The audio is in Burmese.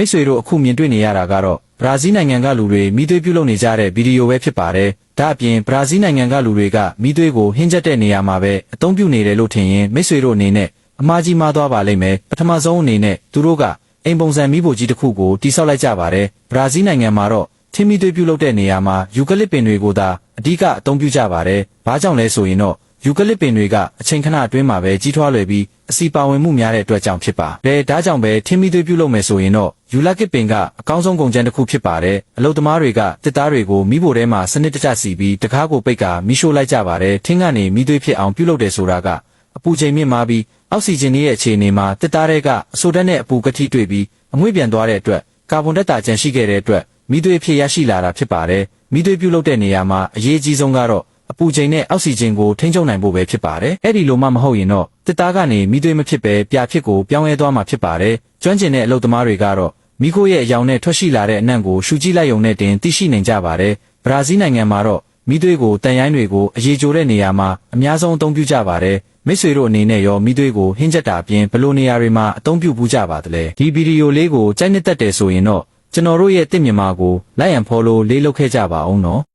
မိတ်ဆွေတို့အခုမြင်တွေ့နေရတာကတော့ဘရာဇီးနိုင်ငံကလူတွေမိသွေးပြုလုပ်နေကြတဲ့ဗီဒီယိုပဲဖြစ်ပါတယ်။ဒါအပြင်ဘရာဇီးနိုင်ငံကလူတွေကမိသွေးကိုဟင်းချက်တဲ့နေရာမှာပဲအသုံးပြုနေတယ်လို့ထင်ရင်မိတ်ဆွေတို့အနေနဲ့အမှားကြီးမှားသွားပါလိမ့်မယ်။ပထမဆုံးအနေနဲ့သူတို့ကအိမ်ပုံစံမိဖို့ကြီးတစ်ခုကိုတိစောက်လိုက်ကြပါတယ်။ဘရာဇီးနိုင်ငံမှာတော့ထင်းမိသွေးပြုလုပ်တဲ့နေရာမှာယူကလစ်ပင်တွေကိုသာအဓိကအသုံးပြုကြပါတယ်။ဘာကြောင့်လဲဆိုရင်တော့ ယူကလစ်ပင်တွေကအချိန်ခဏအတွင်းမှာပဲကြီးထွားလွယ်ပြီးအစီပါဝင်မှုများတဲ့အတွက်ကြောင့်ဖြစ်ပါ။ဒါဒါကြောင့်ပဲထင်းမီသွေးပြုလုပ်မယ်ဆိုရင်တော့ယူလကစ်ပင်ကအကောင်းဆုံးကုန်ကျန်းတစ်ခုဖြစ်ပါတယ်။အလုတ်သမားတွေကတစ်သားတွေကိုမိဖို့ထဲမှာစနစ်တကျစီပြီးတကားကိုပိတ်ကာမိရှို့လိုက်ကြပါတယ်။ထင်းကနေမိသွေးဖြစ်အောင်ပြုလုပ်တယ်ဆိုတာကအပူချိန်မြင့်မားပြီးအောက်ဆီဂျင်ရဲ့အခြေအနေမှာတစ်သားတွေကအဆိုဓာတ်နဲ့အပူကတိတွေ့ပြီးအငွေ့ပြန်သွားတဲ့အတွက်ကာဗွန်ဓာတ်တာကျန်ရှိခဲ့တဲ့အတွက်မိသွေးဖြစ်ရရှိလာတာဖြစ်ပါတယ်။မိသွေးပြုလုပ်တဲ့နေရာမှာအရေးကြီးဆုံးကတော့ အပူချိန်နဲ့အောက်ဆီဂျင်ကိုထိန်းချုပ်နိုင်ဖို့ပဲဖြစ်ပါတယ်။အဲ့ဒီလိုမှမဟုတ်ရင်တော့တစ်သားကနေမိသွေးမဖြစ်ပဲပြာဖြစ်ကိုပြောင်းလဲသွားမှာဖြစ်ပါတယ်။ကျွမ်းကျင်တဲ့အလုပ်သမားတွေကတော့မိခိုးရဲ့အယောင်နဲ့ထွက်ရှိလာတဲ့အနံ့ကိုရှူကြည့်လိုက်ရုံနဲ့တင်သိရှိနိုင်ကြပါတယ်။ဘရာဇီးနိုင်ငံမှာတော့မိသွေးကိုတန်ရိုင်းတွေကိုအရေးကြိုတဲ့နေရာမှာအများဆုံးအသုံးပြုကြပါတယ်။မိတ်ဆွေတို့အနေနဲ့ရောမိသွေးကိုဟင်းချက်တာအပြင်ဘယ်လိုနေရာတွေမှာအသုံးပြုပူးကြပါသလဲ။ဒီဗီဒီယိုလေးကိုကြိုက်နှစ်သက်တယ်ဆိုရင်တော့ကျွန်တော်တို့ရဲ့တစ်မြန်မာကို like and follow လေးလုပ်ခဲ့ကြပါအောင်နော်။